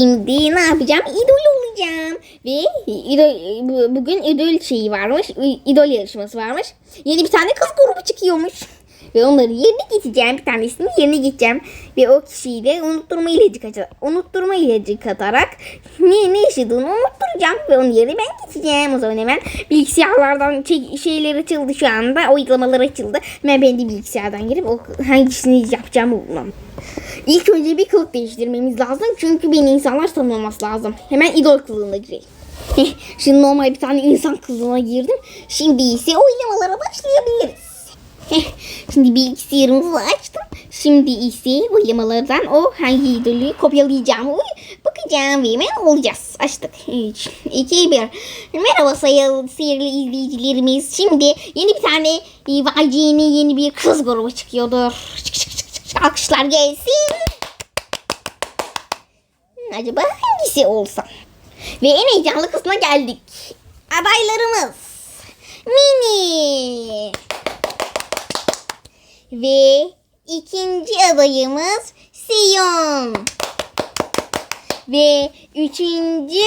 Şimdi ne yapacağım? İdol olacağım. Ve idol, bu- bugün idol şeyi varmış. idol yarışması varmış. Yeni bir tane kız grubu çıkıyormuş. Ve onları yerine geçeceğim. Bir tanesini yerine geçeceğim. Ve o kişiyi de unutturma ilacı, kaça- unutturma ilacı katarak ne, ne yaşadığını unutturacağım. Ve onun yerine ben geçeceğim. O zaman hemen bilgisayarlardan çek- şeyler açıldı şu anda. Uygulamalar açıldı. Hemen ben de bilgisayardan girip o hangisini yapacağımı bulmam. İlk önce bir kılık değiştirmemiz lazım. Çünkü beni insanlar tanımaması lazım. Hemen idol kılığına girelim. Heh, Şimdi normal bir tane insan kılığına girdim. Şimdi ise oynamalara başlayabiliriz. Şimdi bilgisayarımızı açtım. Şimdi ise oynamalardan o hangi idolü kopyalayacağımı bakacağım ve hemen olacağız. Açtık. 3, 2, 1. Merhaba sayılı seyirli izleyicilerimiz. Şimdi yeni bir tane e, YG'nin yeni bir kız grubu çıkıyordur. Çık çık çık çık çık. Alkışlar gelsin. Hmm, Acaba hangisi olsa? Ve en heyecanlı kısmına geldik. Adaylarımız. Mini. Ve ikinci adayımız Sion. Ve üçüncü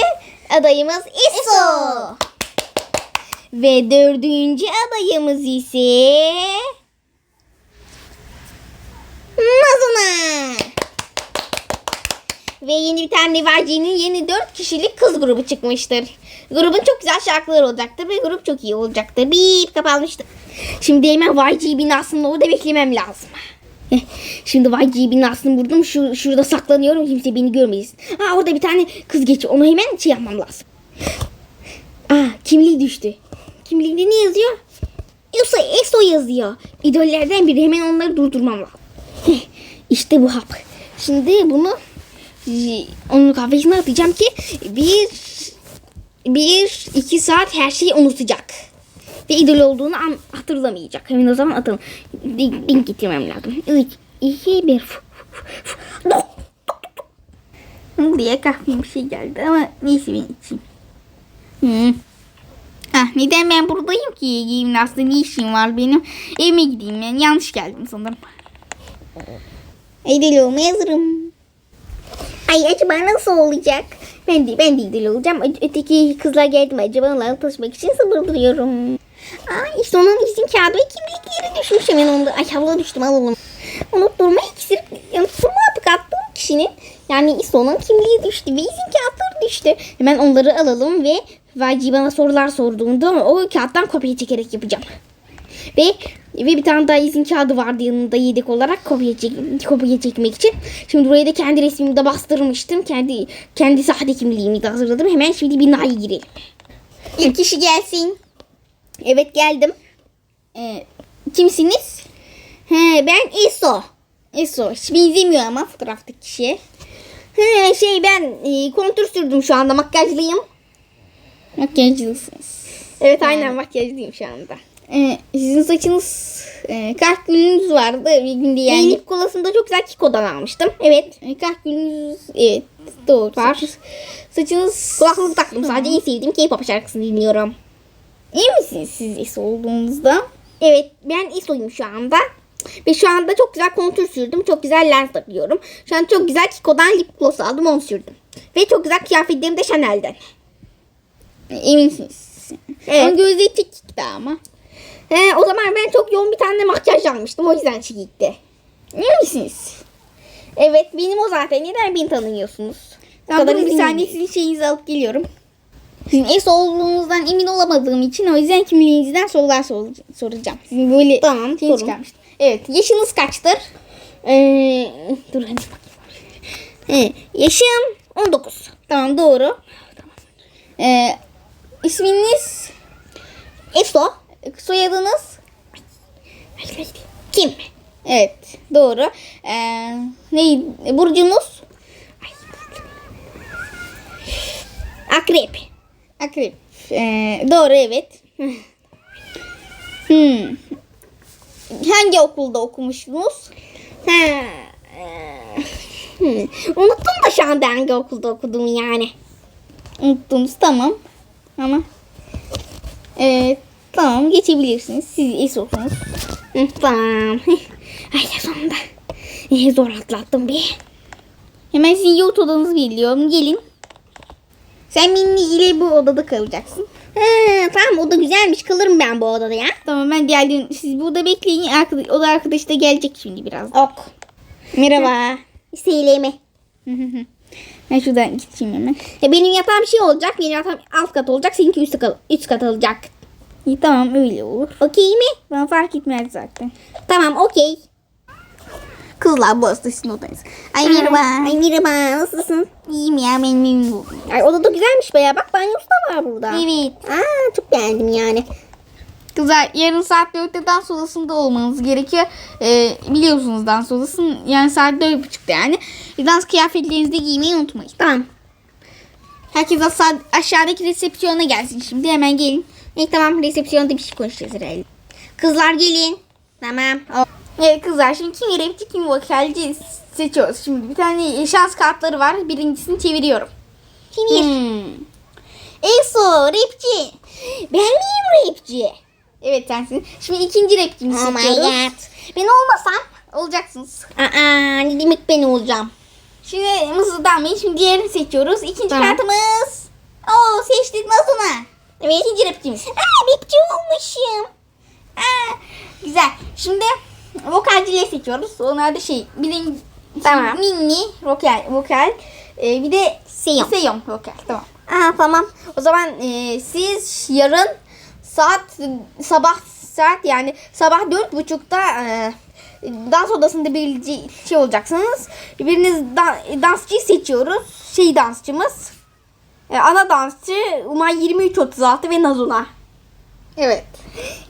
adayımız Eso. Ve dördüncü adayımız ise Mazuna. Ve yeni bir tane Levi'nin yeni dört kişilik kız grubu çıkmıştır. Grubun çok güzel şarkıları olacaktır ve grup çok iyi olacaktır. Bip kapanmıştır. Şimdi hemen YG binasının orada beklemem lazım. Şimdi YG binasını vurdum. Şu, şurada saklanıyorum. Kimse beni görmesin. Ha orada bir tane kız geçiyor. Onu hemen şey yapmam lazım. Aa kimliği düştü. Kimliğinde ne yazıyor? Yoksa ESO yazıyor. İdollerden biri. Hemen onları durdurmam lazım. İşte bu hap. Şimdi bunu onun kafesine atacağım ki bir bir iki saat her şeyi unutacak. Ve idol olduğunu an, hatırlamayacak. Hemen o zaman atalım. Link, getirmem lazım. 3, 2, 1. Diye kahveye bir şey geldi ama neyse ben içeyim. Hmm. Ah, neden ben buradayım ki? Yemin aslında ne işim var benim? Evime gideyim ben. Yanlış geldim sanırım. İdol olmaya hazırım. Ay acaba nasıl olacak? Ben de, ben de idol olacağım. Öteki kızlar geldi mi acaba onlarla tanışmak için sabırlıyorum. Aa işte onun izin kağıdı ve kimlikleri düşmüş hemen onda. Ay havla düştüm alalım. Unutturma iksir, unutturma hapı kattığım kişinin yani İso'nun kimliği düştü ve izin kağıtları düştü. Hemen onları alalım ve Vaci bana sorular sorduğunda o kağıttan kopya çekerek yapacağım. Ve ve bir tane daha izin kağıdı vardı yanında yedek olarak kopya, çek, kopya çekmek için. Şimdi buraya da kendi resmimi de bastırmıştım. Kendi kendi sahte kimliğimi de hazırladım. Hemen şimdi binaya girelim. İlk kişi gelsin. Evet geldim. Ee, kimsiniz? He, ben ESO. ESO. Hiç benzemiyor ama fotoğraftaki kişiye. He, şey ben e, kontür sürdüm şu anda. Makyajlıyım. Makyajlısınız. Evet aynen makyajlıyım şu anda. Ee, sizin saçınız e, kahkülünüz vardı bir günde yani. Benim kolasında çok güzel Kiko'dan almıştım. Evet. E, kahkülünüz evet doğru. Var. Saçınız kulaklık taktım sadece en sevdiğim K-pop şarkısını dinliyorum. İyi misiniz siz İso olduğunuzda? Evet ben İso'yum şu anda. Ve şu anda çok güzel kontür sürdüm. Çok güzel lens takıyorum. Şu an çok güzel Kiko'dan lip gloss aldım onu sürdüm. Ve çok güzel kıyafetlerim de Chanel'den. Eminsiniz. Evet. Onun gözleri çekikti ama. He, o zaman ben çok yoğun bir tane makyaj almıştım. O yüzden çekikti. Emin misiniz? Evet benim o zaten. Neden beni tanıyorsunuz? Tamam, bir saniye sizin şeyinizi alıp geliyorum. Sizin es olduğunuzdan emin olamadığım için o yüzden kimliğinizden sorular sor- soracağım. Sizin böyle Tamam, şey çıkarmıştım. Evet yaşınız kaçtır? Ee, dur hadi bakayım. He, yaşım 19. Tamam doğru. Ee, isminiz Eso. soyadınız Kim? evet doğru. Ee, neydi? Burcunuz Akrep. Akrep. Ee, doğru evet. hmm. Hangi okulda okumuştunuz? He. e, hmm. Unuttum da şu anda hangi okulda okudum yani. Unuttunuz tamam. Ama ee, tamam geçebilirsiniz. Siz istiyorsanız. Hı, tamam. Ay sonunda. Zor atlattım bir. Hemen sizin yurt odanızı biliyorum. Gelin. Sen Minni ile bu odada kalacaksın. Ha, tamam o da güzelmiş. Kalırım ben bu odada ya. Tamam ben diğerlerin siz burada bekleyin. Arkadaş, o da arkadaş da gelecek şimdi biraz. Ok. Merhaba. Seyleme. ben şuradan gideyim hemen. E, benim yatağım şey olacak. Benim yatağım alt kat olacak. Seninki üst kat, üst kat olacak. İyi tamam öyle olur. Okey mi? Bana fark etmez zaten. Tamam okey. Kızlar burası sizin odanız. Ay merhaba. Ay merhaba. Nasılsın? İyiyim ya ben memnun oldum. Ay odada güzelmiş bayağı. Bak banyosu da var burada. Evet. Aa çok beğendim yani. Kızlar yarın saat 4'te dans odasında olmanız gerekiyor. Ee, biliyorsunuz dans odasının yani saat 4.30'da yani. Dans kıyafetlerinizi de giymeyi unutmayın. Tamam. Herkes aşağı, aşağıdaki resepsiyona gelsin şimdi hemen gelin. İyi tamam resepsiyonda bir şey konuşacağız herhalde. Kızlar gelin. Tamam. O- Evet kızlar şimdi kim rapçi kim vokalci seçiyoruz. Şimdi bir tane şans kartları var. Birincisini çeviriyorum. Kim Hmm. Eso rapçi. Ben miyim rapçi? Evet sensin. Şimdi ikinci rapçimizi Oh my seçiyoruz. god. Ben olmasam olacaksınız. Aa ne demek ben olacağım? Şimdi mızıldanmayın. Şimdi diğerini seçiyoruz. İkinci Tamam. kartımız. Oo seçtik Nazuna. Evet. İkinci rapçimiz. Aa rapçi olmuşum. Aa, güzel. Şimdi vokalcileri seçiyoruz. Onlar da şey. Birinci Tamam. Minni vokal. vokal. Ee, bir de Seyyon. Seyyon vokal. Tamam. Aa tamam. O zaman e, siz yarın saat sabah saat yani sabah dört buçukta e, dans odasında bir şey olacaksınız. Biriniz dan, dansçıyı seçiyoruz. Şey dansçımız. E, ana dansçı Umay 2336 ve Nazuna. Evet.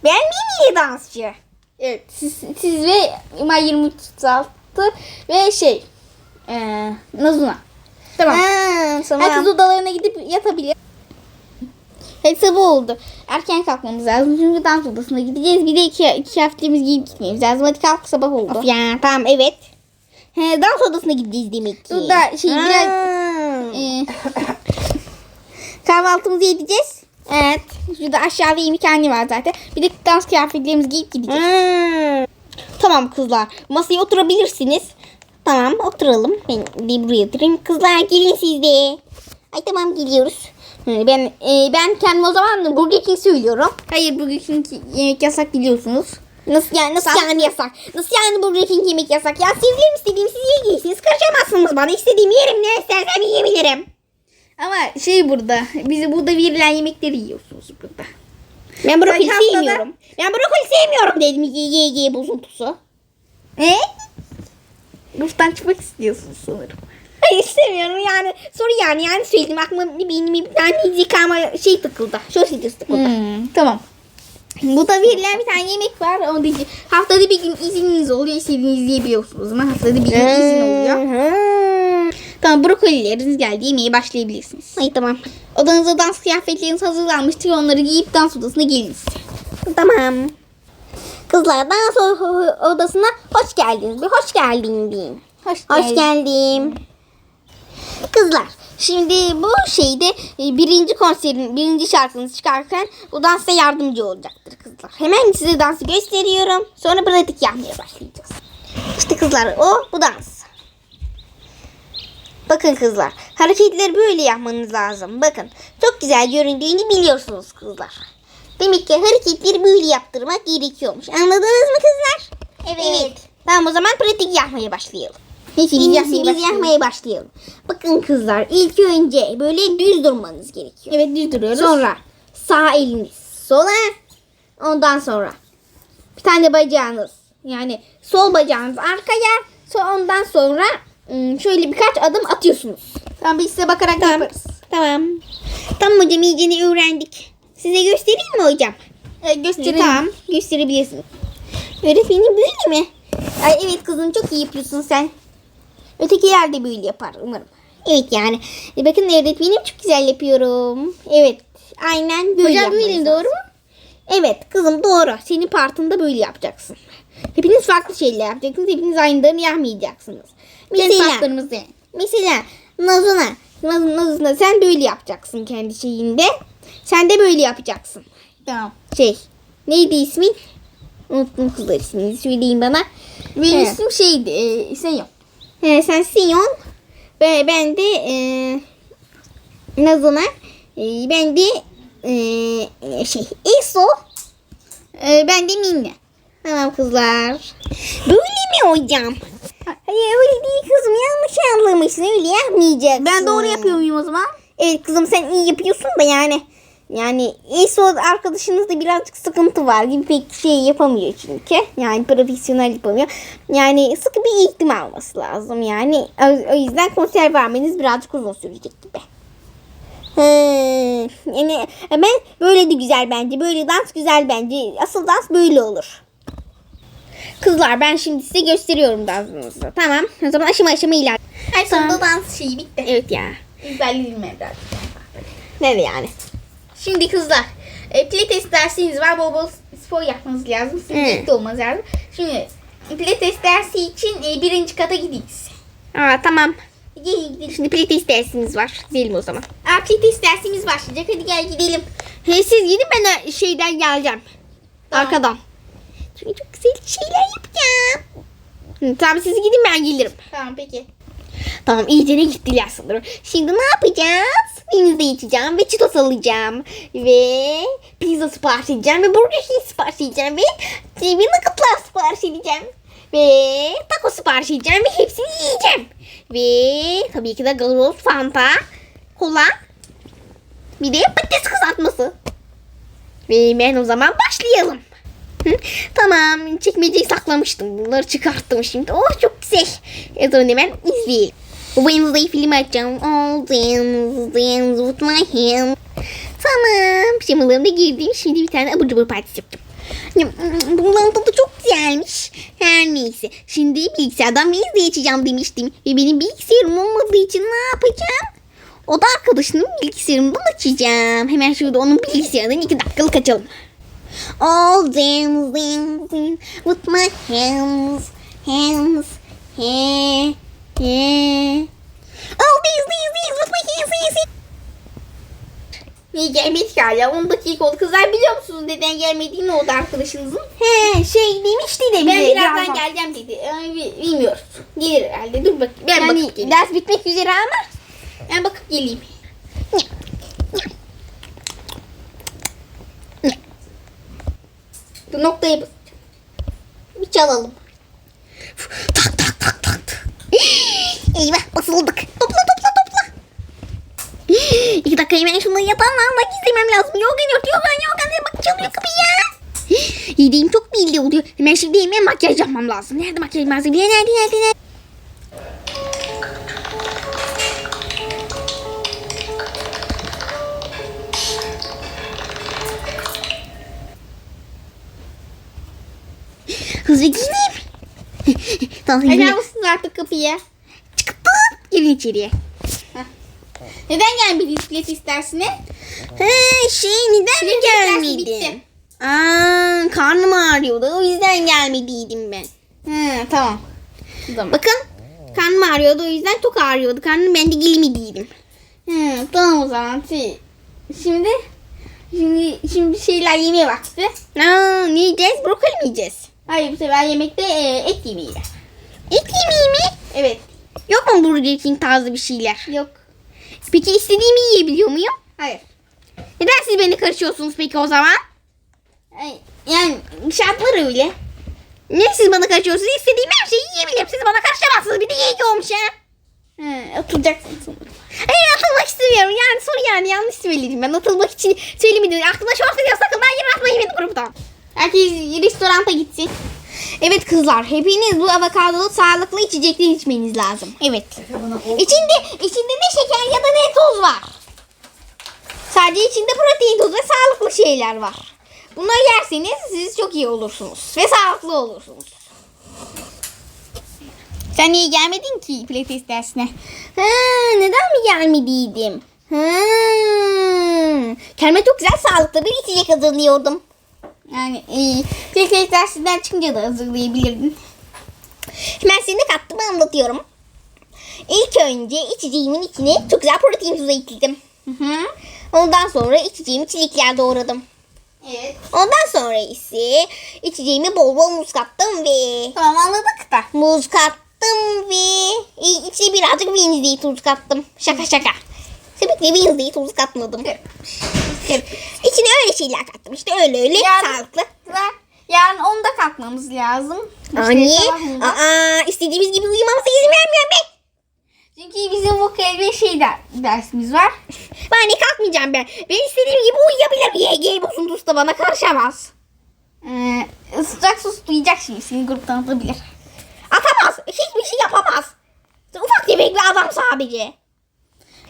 Ben iyi dansçı? Evet. Siz, siz ve Umay 2336 ve şey e, Nazuna. Tamam. Aa, tamam. Herkes odalarına gidip yatabilir. Sabah oldu. Erken kalkmamız lazım çünkü dans odasına gideceğiz. Bir de iki, iki haftemiz giyip gitmemiz lazım. Hadi kalk sabah oldu. Of ya tamam evet. He, dans odasına gideceğiz demek ki. Dur da şey biraz e, kahvaltımızı edeceğiz. Evet. Şurada aşağıda yemekhane var zaten. Bir de dans kıyafetlerimizi giyip gideceğiz. Hmm. Tamam kızlar. Masaya oturabilirsiniz. Tamam oturalım. Ben de buraya oturayım. Kızlar gelin siz de. Ay tamam geliyoruz. Hı, Ben e, ben kendim o zaman Burger King söylüyorum. Hayır bugün yemek yasak biliyorsunuz. Nasıl yani nasıl Sen- yani yasak? Nasıl yani Burger King yemek yasak? Ya sevgilim istediğim siz yiyebilirsiniz. Karışamazsınız bana. İstediğimi yerim. Ne istersem yiyebilirim. Ama şey burada. Bize burada verilen yemekleri yiyorsunuz burada. Ben brokoli Sen haftada- sevmiyorum. Ben brokoli sevmiyorum dedim. Ye ye ye bozuntusu. E? Ruftan çıkmak istiyorsunuz sanırım. Hayır istemiyorum yani. Soru yani yani söyledim. Aklıma bir benim bir tane yıkama şey takıldı. Şoşidir takıldı. Hmm, tamam. Burada verilen bir tane yemek var. Onu da haftada bir gün izniniz oluyor. İstediğinizi yiyebiliyorsunuz. O zaman haftada bir gün izin oluyor. Tamam brokolileriniz geldi. Yemeye başlayabilirsiniz. Ay tamam. Odanıza dans kıyafetleriniz hazırlanmıştır. Onları giyip dans odasına geliniz. Tamam. Kızlar dans odasına hoş geldiniz. Bir hoş geldin deyin. Hoş, Hoş geldim. Kızlar şimdi bu şeyde e, birinci konserin birinci şarkınız çıkarken bu dansa yardımcı olacaktır kızlar. Hemen size dansı gösteriyorum. Sonra pratik yapmaya başlayacağız. İşte kızlar o bu dans. Bakın kızlar hareketleri böyle yapmanız lazım. Bakın çok güzel göründüğünü biliyorsunuz kızlar. Demek ki hareketleri böyle yaptırmak gerekiyormuş. Anladınız mı kızlar? Evet. Tamam o zaman pratik yapmaya başlayalım. Hepiniz Şimdi yapmaya biz başlayın. yapmaya başlayalım. Bakın kızlar ilk önce böyle düz durmanız gerekiyor. Evet düz duruyoruz. Sonra sağ eliniz sola. Ondan sonra bir tane bacağınız yani sol bacağınız arkaya. Ondan sonra şöyle birkaç adım atıyorsunuz. Tamam biz size bakarak Tamam. yaparız. Tamam. Tamam hocam iyicene öğrendik. Size göstereyim mi hocam? Evet, gösterelim. Tamam gösterebilirsiniz. Öğretmenim böyle mi? Ay evet kızım çok iyi yapıyorsun sen. Ötekiler de böyle yapar umarım. Evet yani. E, bakın öğretmenim çok güzel yapıyorum. Evet. Aynen böyle Hocam böyle doğru mu? Evet kızım doğru. Senin partında böyle yapacaksın. Hepiniz farklı şeyler yapacaksınız. Hepiniz aynılarını yapmayacaksınız. Kendi Mesela, farklarımız yani. mesela Nazuna. Naz- Nazuna sen böyle yapacaksın kendi şeyinde. Sen de böyle yapacaksın. Tamam. Şey neydi ismin? Unuttum kızlar ismini. Söyleyin bana. Benim Evet. ismim şeydi. E, Seyyon. He, sen Sion. Ben, ben de e, Nazan'a e, ben de e, şey İso e, ben de Minne. Tamam kızlar. Böyle mi hocam? Hayır öyle değil kızım yanlış anlamışsın öyle yapmayacaksın. Ben doğru yapıyor muyum o zaman? Evet kızım sen iyi yapıyorsun da yani. Yani İso arkadaşınızda birazcık sıkıntı var gibi pek şey yapamıyor çünkü. Yani profesyonel yapamıyor. Yani sıkı bir eğitim alması lazım. Yani o, yüzden konser vermeniz birazcık uzun sürecek gibi. He, yani ben böyle de güzel bence. Böyle dans güzel bence. Asıl dans böyle olur. Kızlar ben şimdi size gösteriyorum dansınızı. Tamam. O zaman aşama aşama iler. Ay sonunda dans şeyi bitti. Evet ya. Güzelliğime biraz. Ne yani? Şimdi kızlar. E, pilates dersiniz var. Bol bol spor yapmanız lazım. Sizin birlikte olmanız lazım. Şimdi pilates dersi için e, birinci kata gideyiz. Aa tamam. Gidelim. Şimdi pilates dersiniz var. Gidelim o zaman. Aa, pilates dersimiz başlayacak. Hadi gel gidelim. He, siz gidin ben de şeyden geleceğim. Tamam. Arkadan. Çünkü çok güzel şeyler yapacağım. Hı, tamam siz gidin ben gelirim. Tamam peki. Tamam iyice ne gittiler sanırım. Şimdi ne yapacağız? Denize içeceğim ve çitos alacağım. Ve pizza sipariş edeceğim. Ve burger king sipariş edeceğim. Ve bir nuggetlar sipariş edeceğim. Ve taco sipariş edeceğim. Ve hepsini yiyeceğim. Ve tabii ki de gazoz, fanta, kola. Bir de patates kızartması. Ve ben o zaman başlayalım. Tamam çekmeceyi saklamıştım. Bunları çıkarttım şimdi. Oh çok güzel. O zaman hemen izleyelim. Wednesday film açacağım. All dance, dance with my hand. Tamam. Pijamalarımda girdim. Şimdi bir tane abur cubur partisi yapacağım. Hmm, Bunların tadı çok güzelmiş. Her neyse. Şimdi bilgisayardan Wednesday açacağım demiştim. Ve benim bilgisayarım olmadığı için ne yapacağım? O da arkadaşının bilgisayarından açacağım. Hemen şurada onun bilgisayarından iki dakikalık açalım. All dance with my hands, hands, he, he. All dance, dance, dance with my hands, hands, hands. Niye gelmedik hala? 10 dakika oldu. Kızlar biliyor musunuz neden gelmediği ne oldu arkadaşınızın? He, şey demişti de Ben birazdan birazdan. geleceğim dedi. Bi- bilmiyoruz. Gelir herhalde. Dur bak. Ben Yani bakıp geleyim. ders bitmek üzere ama. Ben bakıp geleyim. Noktayı bas- bir çalalım. Tak tak tak tak. Eyvah basıldık. Topla topla topla. İki dakika hemen şunları yatağımdan da gizlemem lazım. Yorgan yok yorgan yorgan diye bak çalıyor kapıyı. Yediğim çok belli oluyor. Hemen şimdi hemen makyaj yapmam lazım. Nerede makyaj malzemeleri? Nerede nerede nerede? Hızlı giyineyim. tamam Açar mısınız artık kapıyı? çıktı. Girin içeriye. Neden gelmediniz pilates dersine? He şey neden dersi gelmedin? Aa, karnım ağrıyordu. O yüzden gelmediydim ben. Hı, tamam. O zaman. Bakın karnım ağrıyordu. O yüzden çok ağrıyordu. Karnım ben de gelmediydim. Hı, tamam o zaman. Şey, Şimdi şimdi şimdi şeyler yemeye vakti. Aa, ne yiyeceğiz? Brokoli mi yiyeceğiz? Hayır bu sefer yemekte e, et yemeği. Et yemeği mi? Evet. Yok mu Burger King tarzı bir şeyler? Yok. Peki istediğimi yiyebiliyor muyum? Hayır. Neden siz beni karışıyorsunuz peki o zaman? Yani şartlar öyle. Niye siz bana karışıyorsunuz? İstediğim her şeyi yiyebilirim. Siz bana karışamazsınız. Bir de yiyormuş ha. Hı, oturacaksın sonra. Hayır atılmak istemiyorum. Yani soru yani yanlış söyledim. Ben atılmak için söylemedim. Aklına şu an sakın ben yer atmayın beni gruptan. Herkes restoranta gitsin. Evet kızlar hepiniz bu avokadolu sağlıklı içecekler içmeniz lazım. Evet. İçinde, içinde ne şeker ya da ne toz var. Sadece içinde protein tozu ve sağlıklı şeyler var. Bunları yerseniz siz çok iyi olursunuz. Ve sağlıklı olursunuz. Sen niye gelmedin ki pilates dersine? Ha, neden mi gelmediydim? Ha. Kendime çok güzel sağlıklı bir içecek hazırlıyordum. Yani e, pilates dersinden çıkınca da hazırlayabilirdin. Hemen size ne kattığımı anlatıyorum. İlk önce içeceğimin içine çok güzel protein tozu ekledim. Hı hı. Ondan sonra içeceğimi çilekler doğradım. Evet. Ondan sonra ise içeceğime bol bol muz kattım ve Tamam anladık da. muz kattım ve e, içine birazcık Wednesday tuz kattım. Şaka şaka. Tabii ki Wednesday tuz katmadım. İçine öyle şeyler kattım. İşte öyle öyle Yani- sağlıklı. Güzel. Yarın 10'da kalkmamız lazım. İşte aa, istediğimiz gibi uyumamıza izin vermiyor be. Çünkü bizim vokal ve şey der, dersimiz var. Ben ne kalkmayacağım ben. Ben istediğim gibi uyuyabilirim. YG bozuntusu da bana karışamaz. Ee, sıcak sus duyacak şimdi seni gruptan atabilir. Atamaz. Hiçbir şey yapamaz. Ufak tefek bir adam sadece.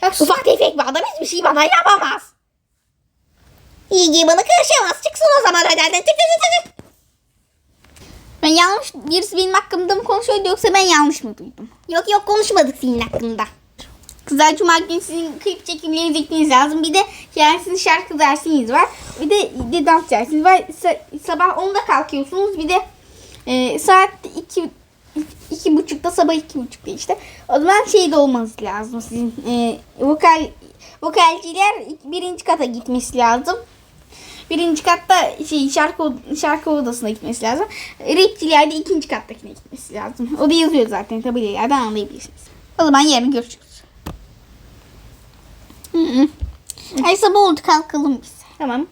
Bak Ufak tefek bir adam hiçbir şey bana yapamaz. YG bana karışamaz. Çıksın o zaman radardan. Çık çık çık ben yanlış birisi benim hakkımda mı konuşuyordu yoksa ben yanlış mı duydum? Yok yok konuşmadık senin hakkında. Kızlar Cuma günü sizin klip çekimlerinizi gitmeniz lazım. Bir de sizin şarkı dersiniz var. Bir de, de dans dersiniz var. Sa- sabah 10'da kalkıyorsunuz. Bir de e, saat 2 iki buçukta sabah iki buçukta işte. O zaman şey de olması lazım sizin e, vokal vokalciler birinci kata gitmesi lazım. Birinci katta şey şarkı şarkı odasına gitmesi lazım. Rapçiler de ikinci kattakine gitmesi lazım. O da yazıyor zaten tabelalardan anlayabilirsiniz. O zaman yarın görüşürüz. Hı hı. Ay sabah oldu kalkalım biz. Tamam.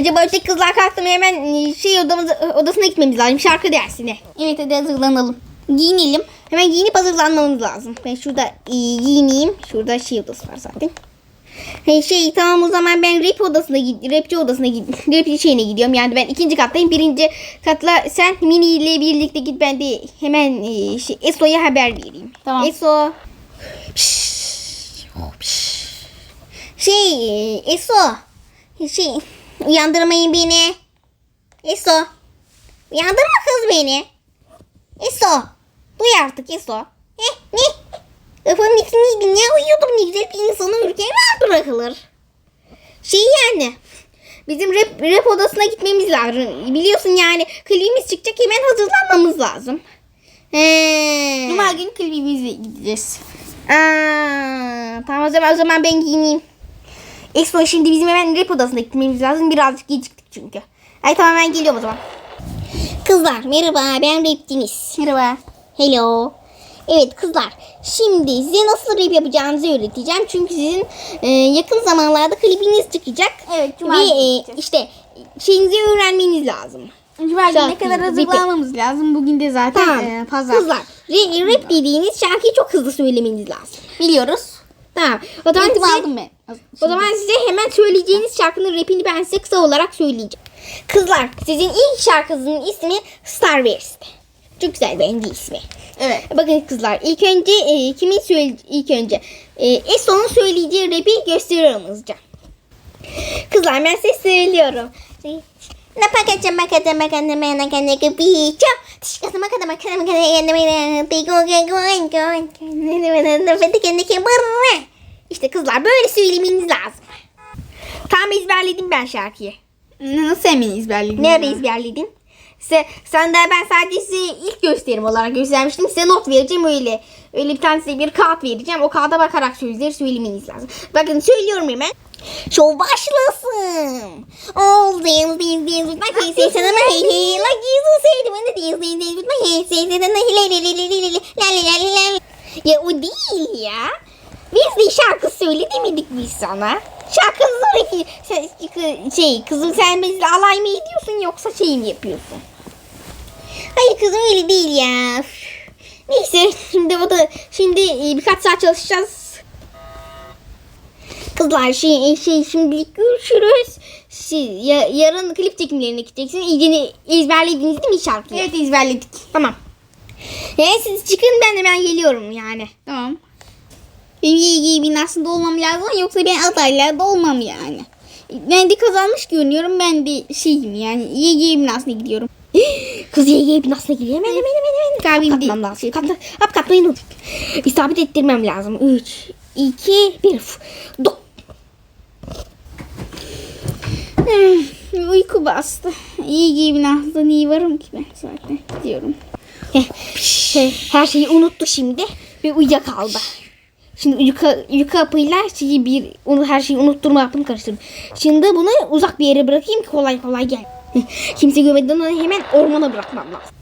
Acaba öteki kızlar kalktı mı hemen e, şey odamıza, odasına gitmemiz lazım. Şarkı dersine. Evet hadi hazırlanalım. Giyinelim. Hemen giyinip hazırlanmamız lazım. Ben şurada e, giyineyim. Şurada şey odası var zaten. Hey şey tamam o zaman ben rap odasına gid rapçi odasına gid rapçi şeyine gidiyorum. Yani ben ikinci kattayım. Birinci katla sen Mini ile birlikte git ben de hemen e, şey, Eso'ya haber vereyim. Tamam. Eso. Pişt. Oh. Şey e, Eso. Şey uyandırmayın beni. Eso. Uyandırma kız beni. Eso. Duy artık Eso. Eh, ne? Kafanın içindeydi. Niye uyuyordum ne güzel bir insanı ürken rahat bırakılır. Şey yani. Bizim rap, rap odasına gitmemiz lazım. Biliyorsun yani klibimiz çıkacak hemen hazırlanmamız lazım. He. Cuma günü klibimize gideceğiz. Aa, tamam o zaman, o zaman ben giyineyim. Expo şimdi bizim hemen rap odasına gitmemiz lazım. Birazcık geciktik çünkü. Ay tamam ben geliyorum o zaman. Kızlar merhaba ben rapçiniz. Merhaba. Hello. Evet kızlar şimdi size nasıl rap yapacağınızı öğreteceğim. Çünkü sizin e, yakın zamanlarda klibiniz çıkacak. Evet, Cuma Ve e, işte şeyinizi öğrenmeniz lazım. Cuma günü ne kadar hazırlanmamız lazım. Bugün de zaten Tamam. e, pazar. Kızlar re- rap dediğiniz şarkıyı çok hızlı söylemeniz lazım. Biliyoruz. Tamam. O zaman size- aldım ben. O zaman size hemen söyleyeceğiniz şarkının rapini ben size kısa olarak söyleyeceğim. Kızlar sizin ilk şarkınızın ismi Star Wars'ti. Çok güzel beğendi ismi. Evet. Bakın kızlar ilk önce e, kimin söyle ilk önce e, Eso'nun söyleyeceği rapi gösteriyorum hızlıca. Kızlar ben size söylüyorum. Ne paketçe paketçe paketçe mena kene kapicho. Tişkası makada makada makada kene mena gego kene kene kene İşte kızlar böyle söylemeniz lazım. Tam ezberledim ben şarkıyı. Nasıl emin ezberledin? Nerede ezberledin? Size, sen de ben sadece size ilk gösterim olarak göstermiştim. Size not vereceğim öyle. Öyle bir tane size bir kağıt vereceğim. O kağıda bakarak sözleri söylemeniz lazım. Bakın söylüyorum hemen. Şov başlasın. All things things things with hey hey sana hey hey like Jesus said when the things things things with my hey say say sana hey le le le le le la la la Ya o değil ya. Biz de şarkı söyle demedik biz sana. Şarkının şey kızım sen bizle alay mı ediyorsun yoksa şey mi yapıyorsun? Hayır kızım öyle değil ya. Neyse şimdi o da şimdi e, birkaç saat çalışacağız. Kızlar şey, şey şimdilik görüşürüz. Şey, ya- yarın klip çekimlerine gideceksin. İyice ezberlediniz değil mi şarkıyı? Evet ezberledik. Tamam. E, siz çıkın ben hemen geliyorum yani. Tamam. Benim YG binasında olmam lazım yoksa ben adaylarda olmam yani. Ben de kazanmış görünüyorum. Ben de şeyim yani YG binasına gidiyorum. Kız YG binasına giriyor. Hemen hemen hemen hemen. Kalbim Kapatmam lazım. Kapla, hap katmayı unut. İsabet ettirmem lazım. 3, 2, 1. Do. Hmm, Uyku bastı. YG binasında niye varım ki ben zaten gidiyorum. Her şeyi unuttu şimdi ve uyuyakaldı. Şimdi uyku, uyku hapıyla şeyi bir onu her şeyi unutturma yaptım karıştırdım. Şimdi bunu uzak bir yere bırakayım ki kolay kolay gel. Kimse görmeden onu hemen ormana bırakmam lazım.